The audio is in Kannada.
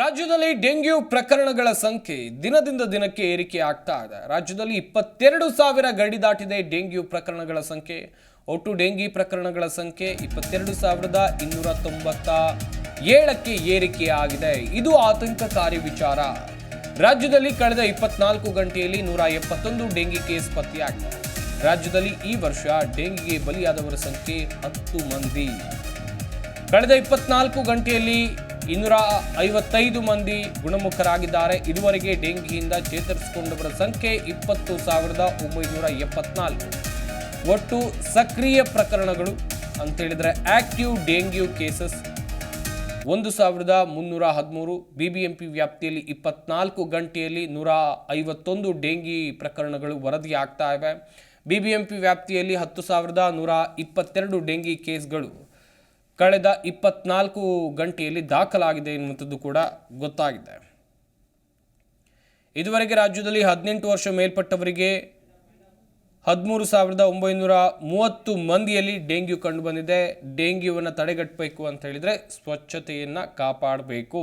ರಾಜ್ಯದಲ್ಲಿ ಡೆಂಗ್ಯೂ ಪ್ರಕರಣಗಳ ಸಂಖ್ಯೆ ದಿನದಿಂದ ದಿನಕ್ಕೆ ಏರಿಕೆ ಆಗ್ತಾ ಇದೆ. ರಾಜ್ಯದಲ್ಲಿ ಇಪ್ಪತ್ತೆರಡು ಸಾವಿರ ಗಡಿ ದಾಟಿದೆ ಡೆಂಗ್ಯೂ ಪ್ರಕರಣಗಳ ಸಂಖ್ಯೆ. ಒಟ್ಟು ಡೆಂಗಿ ಪ್ರಕರಣಗಳ ಸಂಖ್ಯೆ ಇಪ್ಪತ್ತೆರಡು ಸಾವಿರದ ಇನ್ನೂರ ತೊಂಬತ್ತ ಏಳಕ್ಕೆ ಏರಿಕೆಯಾಗಿದೆ ಇದು ಆತಂಕಕಾರಿ ವಿಚಾರ. ರಾಜ್ಯದಲ್ಲಿ ಕಳೆದ ಇಪ್ಪತ್ನಾಲ್ಕು ಗಂಟೆಯಲ್ಲಿ ನೂರ ಎಪ್ಪತ್ತೊಂದು ಡೆಂಗಿ ಕೇಸ್ ಪತ್ತೆಯಾಗಿದೆ. ರಾಜ್ಯದಲ್ಲಿ ಈ ವರ್ಷ ಡೆಂಗಿಗೆ ಬಲಿಯಾದವರ ಸಂಖ್ಯೆ ಹತ್ತು ಮಂದಿ. ಕಳೆದ ಇಪ್ಪತ್ನಾಲ್ಕು ಗಂಟೆಯಲ್ಲಿ ಇನ್ನೂರ ಐವತ್ತೈದು ಮಂದಿ ಗುಣಮುಖರಾಗಿದ್ದಾರೆ. ಇದುವರೆಗೆ ಡೆಂಗಿಯಿಂದ ಚೇತರಿಸಿಕೊಂಡವರ ಸಂಖ್ಯೆ ಇಪ್ಪತ್ತು ಸಾವಿರದ ಒಂಬೈನೂರ ಎಪ್ಪತ್ನಾಲ್ಕು. ಒಟ್ಟು ಸಕ್ರಿಯ ಪ್ರಕರಣಗಳು ಅಂತೇಳಿದರೆ ಆಕ್ಟಿವ್ ಡೆಂಗ್ಯೂ ಕೇಸಸ್ ಒಂದು ಸಾವಿರದ ಮುನ್ನೂರ ಹದಿಮೂರು, ಬಿಬಿಎಂಪಿ ವ್ಯಾಪ್ತಿಯಲ್ಲಿ ಇಪ್ಪತ್ನಾಲ್ಕು, ಗಂಟೆಯಲ್ಲಿ ನೂರ ಐವತ್ತೊಂದು ಡೆಂಗಿ ಪ್ರಕರಣಗಳು ವರದಿಯಾಗ್ತಾ ಇವೆ. ಬಿಬಿಎಂಪಿ ವ್ಯಾಪ್ತಿಯಲ್ಲಿ ಹತ್ತು ಸಾವಿರದ ನೂರ ಇಪ್ಪತ್ತೆರಡು ಡೆಂಗಿ ಕೇಸ್ಗಳು ಕಳೆದ ಇಪ್ಪತ್ನಾಲ್ಕು ಗಂಟೆಯಲ್ಲಿ ದಾಖಲಾಗಿದೆ ಎನ್ನುವಂಥದ್ದು ಕೂಡ ಗೊತ್ತಾಗಿದೆ. ಇದುವರೆಗೆ ರಾಜ್ಯದಲ್ಲಿ ಹದಿನೆಂಟು ವರ್ಷ ಮೇಲ್ಪಟ್ಟವರಿಗೆ ಹದಿಮೂರು ಸಾವಿರದ ಒಂಬೈನೂರ ಮೂವತ್ತು ಮಂದಿಯಲ್ಲಿ ಡೆಂಗ್ಯೂ ಕಂಡು ಬಂದಿದೆ. ಡೆಂಗ್ಯೂವನ್ನು ತಡೆಗಟ್ಟಬೇಕು ಅಂತ ಹೇಳಿದರೆ ಸ್ವಚ್ಛತೆಯನ್ನು ಕಾಪಾಡಬೇಕು.